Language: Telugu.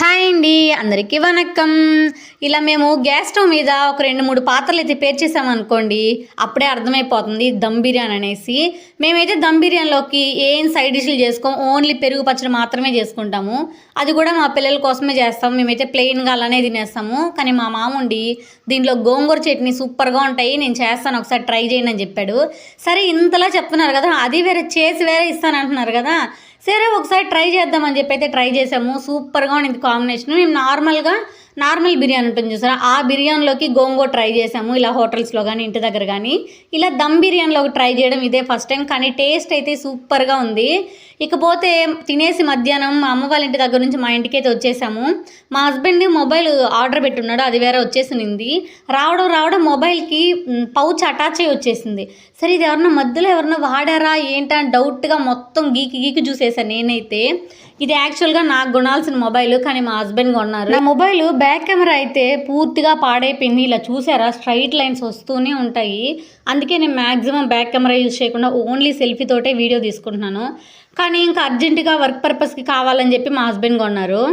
హాయ్ అండి అందరికీ వనక్కం ఇలా మేము గ్యాస్ స్టవ్ మీద ఒక రెండు మూడు పాత్రలు అయితే పేర్చేసామనుకోండి అప్పుడే అర్థమైపోతుంది దమ్ బిర్యానీ అనేసి. మేమైతే దమ్ బిర్యానీలోకి ఏం సైడ్ డిష్లు చేసుకోం ఓన్లీ పెరుగు పచ్చడి మాత్రమే చేసుకుంటాము. అది కూడా మా పిల్లల కోసమే చేస్తాము మేమైతే ప్లెయిన్గా అలానే తినేస్తాము. కానీ మా మాముండి దీంట్లో గోంగూర చట్నీ సూపర్గా ఉంటాయి నేను చేస్తాను ఒకసారి ట్రై చేయండి అని చెప్పాడు. సరే ఇంతలా చెప్తున్నారు కదా అది వేరే చేసి వేరే ఇస్తాను అంటున్నారు కదా సరే ఒకసారి ట్రై చేద్దామని చెప్పి అయితే ట్రై చేసాము సూపర్గా ఉండింది కాంబినేషన్. మేము నార్మల్గా నార్మల్ బిర్యానీ ఉంటుంది చూసారా? ఆ బిర్యానీలోకి గోంగూర ట్రై చేసాము ఇలా హోటల్స్లో కానీ ఇంటి దగ్గర కానీ ఇలా దమ్ బిర్యానీలో ట్రై చేయడం ఇదే ఫస్ట్ టైం. కానీ టేస్ట్ అయితే సూపర్గా ఉంది. ఇకపోతే తినేసి మధ్యాహ్నం మా అమ్మ వాళ్ళ ఇంటి దగ్గర నుంచి మా ఇంటికి అయితే వచ్చేసాము. మా హస్బెండ్ మొబైల్ ఆర్డర్ పెట్టున్నాడు. అది వేరే వచ్చేసింది రావడం రావడం మొబైల్కి పౌచ్ అటాచ్ అయ్యి వచ్చేసింది. సరే ఇది ఎవరన్నా మధ్యలో ఎవరన్నా వాడారా? ఏంటా? అని డౌట్గా మొత్తం గీకి గీకి చూసేసాను నేనైతే. ఇది యాక్చువల్గా నాకు కొనాల్సిన మొబైల్. కానీ మా హస్బెండ్ కొన్నారు. నా మొబైల్ బ్యాక్ కెమెరా అయితే పూర్తిగా పాడైపోయింది. ఇలా చూసారా? స్ట్రైట్ లైన్స్ వస్తూనే ఉంటాయి. అందుకే నేను మ్యాక్సిమం బ్యాక్ కెమెరా యూజ్ చేయకుండా ఓన్లీ సెల్ఫీ తోటే వీడియో తీసుకుంటున్నాను. కానీ ఇంకా అర్జెంటుగా వర్క్ పర్పస్కి కావాలని చెప్పి మా హస్బెండ్ కొన్నారు.